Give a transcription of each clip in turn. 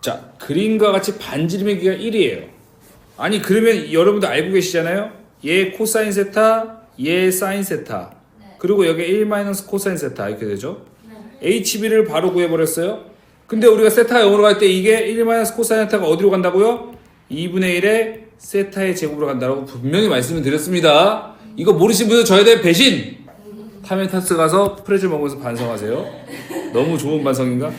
자, 그림과 같이 반지름의 길이가 1이에요. 아니, 그러면 여러분도 알고 계시잖아요? 얘 코사인 세타, 얘 사인 세타. 그리고 여기 1 마이너스 코사인 세타 이렇게 되죠? HB를 바로 구해버렸어요. 근데 우리가 세타가 0으로 갈 때 이게 1 마이너스 코사인 세타가 어디로 간다고요? 2분의 1의 세타의 제곱으로 간다고 분명히 말씀을 드렸습니다. 이거 모르신 분은 저에 대해 배신! 타멘타스 가서 프레즐 먹으면서 반성하세요. 너무 좋은 반성인가?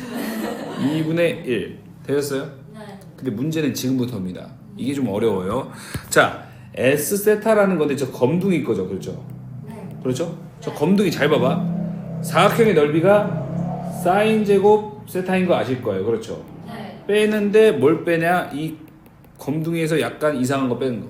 2분의 1 되셨어요? 네. 근데 문제는 지금부터입니다. 이게 좀 어려워요. 자, S 세타라는 건데 저 검둥이 거죠, 그렇죠? 네. 그렇죠? 저 검둥이 잘 봐봐. 사각형의 넓이가 사인 제곱 세타인 거 아실 거예요, 그렇죠? 네. 빼는데 뭘 빼냐? 이 검둥이에서 약간 이상한 거 빼는 거.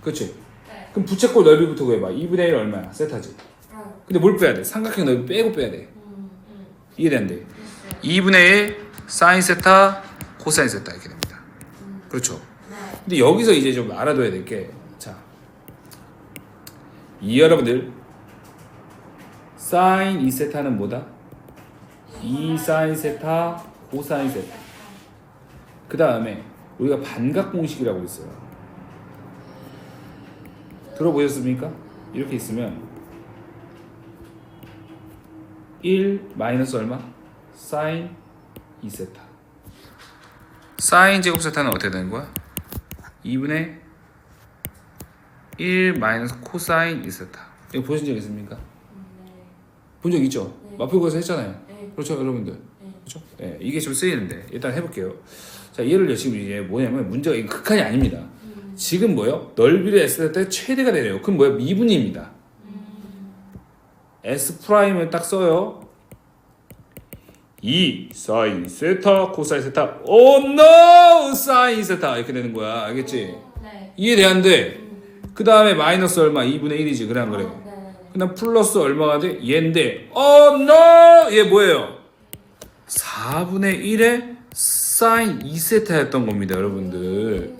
그렇지? 네. 그럼 부채꼴 넓이부터 구해봐. 2분의 1 얼마야? 세타지. 응. 근데 뭘 빼야 돼? 삼각형 넓이 빼고 빼야 돼. 음. 음. 이해되는데? 됐어요. 2분의 1 사인 세타 코사인 세타 이렇게 됩니다. 그렇죠? 네. 근데 여기서 이제 좀 알아둬야 될 게, 자, 이 여러분들 사인 2세타는 뭐다? 2 사인 세타 코사인 세타. 그 다음에 우리가 반각 공식이라고 있어요. 들어보셨습니까? 이렇게 있으면 1 마이너스 얼마? 사인 2세타. 사인 제곱 세타는 어떻게 되는 거야? 2분의 1 마이너스 코사인 2세타. 이거 보신 적 있습니까? 네. 본 적 있죠? 네. 마표고에서 했잖아요. 네. 그렇죠, 여러분들. 네. 그렇죠? 예, 이게 좀 쓰이는데 일단 해볼게요. 자, 얘를 지금 이게 뭐냐면 문제가 이게 극한이 아닙니다. 음. 지금 뭐요? 넓이를 s 때 최대가 되네요. 그럼 뭐야? 미분입니다. 음. s 프라임을 딱 써요. 2 사인 세타 코사인 세타 오 노 사인 세타 이렇게 되는 거야. 알겠지? 네. 이해돼 안돼? 음. 그 다음에 마이너스 얼마? 2분의 1이지. 그래 안 그래? 어, 네. 네. 그 다음 플러스 얼마가 돼? 얘인데 어 노! 얘 뭐예요? 4분의 1의 사인 2세타였던 겁니다 여러분들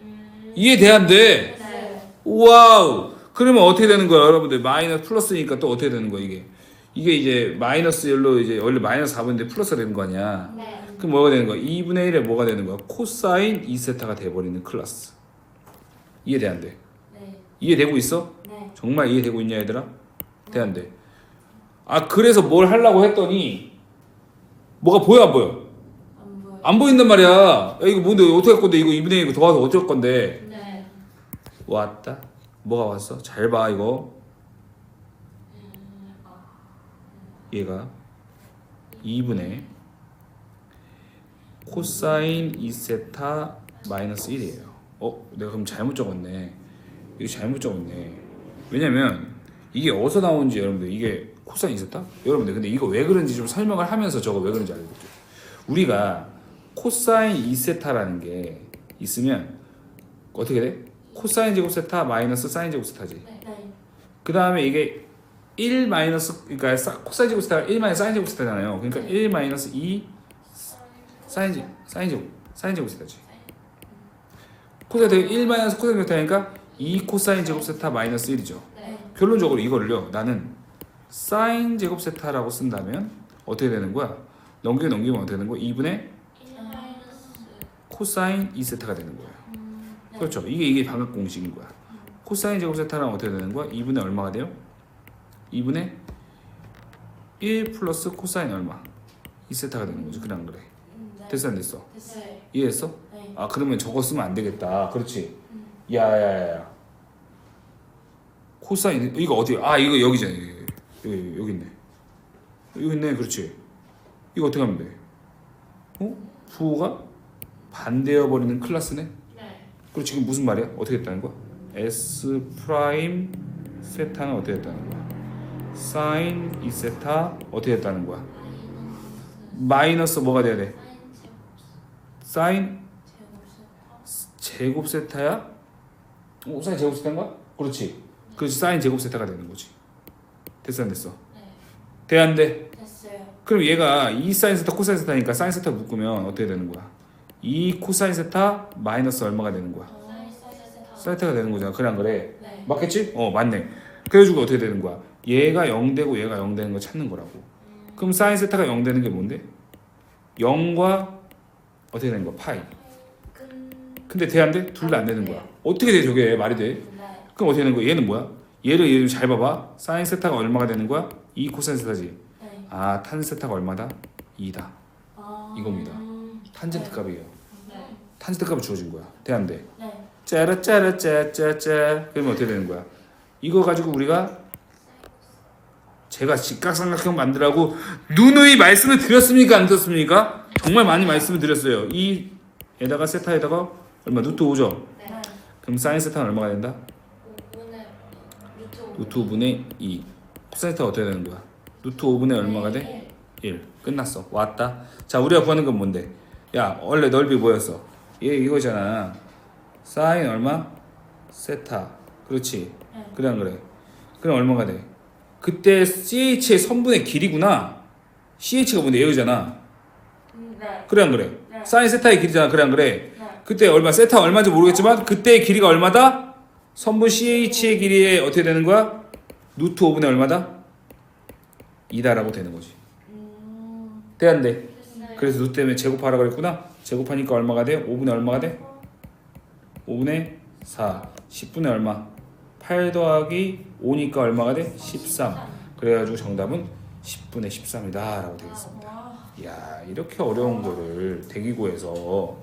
음. 이해돼 안 돼? 네. 와우 그러면 어떻게 되는 거야 여러분들 마이너스 플러스니까 또 어떻게 되는 거야 이게 이게 이제 마이너스 1로 이제 원래 마이너스 4분인데 플러스가 되는 거 아니야 네. 그럼 뭐가 되는 거야? 2분의 1에 뭐가 되는 거야? 코사인 2세타가 돼버리는 클라스 이해돼 안 돼? 네. 이해되고 있어? 네. 정말 이해되고 있냐 얘들아? 돼 안 돼? 아 그래서 뭘 하려고 했더니 뭐가 보여 안 보여? 안 보여. 안 보인단 말이야 야 이거 뭔데 어떻게 할 건데 이거 2분의 1 이거 더해서 어쩔 건데 네. 왔다 뭐가 왔어? 잘 봐 이거 음. 아. 얘가 2분의 코사인 2세타 마이너스 1이에요 어? 내가 그럼 잘못 적었네 이거 잘못 적었네 왜냐면 이게 어디서 나온지 여러분들 이게 코사인 2세타? 여러분들 근데 이거 왜 그런지 좀 설명을 하면서 저거 왜 그런지 알겠죠 우리가 코사인 2세타라는 게 있으면 어떻게 돼? 코사인 제곱 세타 마이너스 사인 제곱 세타지 네. 네. 그 다음에 이게 1 마이너스 그러니까 사- 코사인 제곱 세타가 1 마이너스 사인 제곱 세타잖아요. 그러니까 1 마이너스 2 사인 제 사인 제곱 사인 제곱 세타지. 코사인 제곱 1 마이너스 코사인 제곱 세타니까 2 코사인 제곱 세타 마이너스 1이죠. 네. 결론적으로 이거를요. 나는 사인 제곱 세타라고 쓴다면 어떻게 되는 거야? 넘겨 넘기면 어떻게 되는 거야? 2분의 1 마이너스. 코사인 2세타가 되는 거예요. 음. 네. 그렇죠. 이게 이게 반각 공식인 거야. 코사인 제곱 세타랑 어떻게 되는 거야? 2분의 얼마가 돼요? 2분의 1 플러스 코사인 얼마? 2세타가 되는 거죠. 그래 안 그래? 음, 네. 됐어 안 됐어? 됐어요. 이해했어? 네. 아 그러면 저거 쓰면 안 되겠다. 그렇지? 음. 야야야야. 코사인 이거 어디? 아 이거 여기잖아. 여기 여기, 여기 있네. 여기 있네. 그렇지? 이거 어떻게 하면 돼? 어? 부호가 반대여 버리는 클라스네. 네. 그리고 지금 무슨 말이야? 어떻게 했다는 거야? S 프라임 세타는 어떻게 했다는 거야? 사인 2세타 어떻게 했다는 거야? 마이너스. 뭐가 돼야 돼? 사인 제곱. 세타야? 어, 사인 제곱 세타인가? 그렇지. 그렇지 사인 제곱 세타가 되는 거지. 됐어 안 됐어? 네. 돼안 돼? 됐어요. 그럼 얘가 2 사인 세타 코사인 세타니까 사인 세타 묶으면 어떻게 되는 거야? 2 코사인 세타 마이너스 얼마가 되는 거야? 사인 사인 세타가 되는 거잖아. 그래 안 그래? 네. 맞겠지? 어 맞네. 그래가지고 어떻게 되는 거야? 얘가 0 되고 얘가 0 되는 거 찾는 거라고. 그럼 사인 세타가 0 되는 게 뭔데? 0과 어떻게 되는 거야? 파이. 끈. 근데 돼 안 돼? 둘 다 안 되는 거야. 어떻게 돼 저게 말이 돼? 네. 그럼 어떻게 되는 거야? 얘는 뭐야? 얘를 얘를 잘 봐봐. 사인 세타가 얼마가 되는 거야? 2 코사인 세타지. 네. 아, 탄 세타가 얼마다? 2다. 아. 이겁니다. 음. 탄젠트 값이에요. 네. 탄젠트 값이 주어진 거야. 돼 안 돼? 네. 짜라 짜라 짜짜짜. 그러면 어떻게 되는 거야? 이거 가지고 우리가 제가 직각삼각형 만들라고 누누이 말씀을 드렸습니까? 안 드렸습니까? 정말 많이 말씀을 드렸어요. 이 에다가 세타에다가 얼마? 루트 5죠? 네. 그럼 사인 세타는 얼마가 된다? 5분의 루트 5. 루트 5분의 2 코사인 세타가 어떻게 되는 거야? 루트 5분의 얼마가 돼? 1 끝났어 왔다 자 우리가 구하는 건 뭔데 야 원래 넓이 뭐였어 얘 이거잖아 사인 얼마 세타 그렇지 네. 그래 안 그래 그럼 얼마가 돼 그때 CH의 선분의 길이구나 CH가 뭔데 음, 네. 그래 안 그래 네. 사인 세타의 길이잖아 그래 안 그래 네. 그때 얼마 세타 얼마인지 모르겠지만 그때의 길이가 얼마다 선분 CH의 길이에 어떻게 되는 거야 루트 5분의 얼마다 2다라고 되는 거지 음. 돼 안 돼? 네. 그래서 루트 때문에 제곱하라 그랬구나. 제곱하니까 얼마가 돼? 5분의 얼마가 돼? 5분의 4. 10분의 얼마? 8 더하기 5니까 얼마가 돼? 13. 그래가지고 정답은 10분의 13이다 라고 되겠습니다. 와. 이야 이렇게 어려운 거를 대기고에서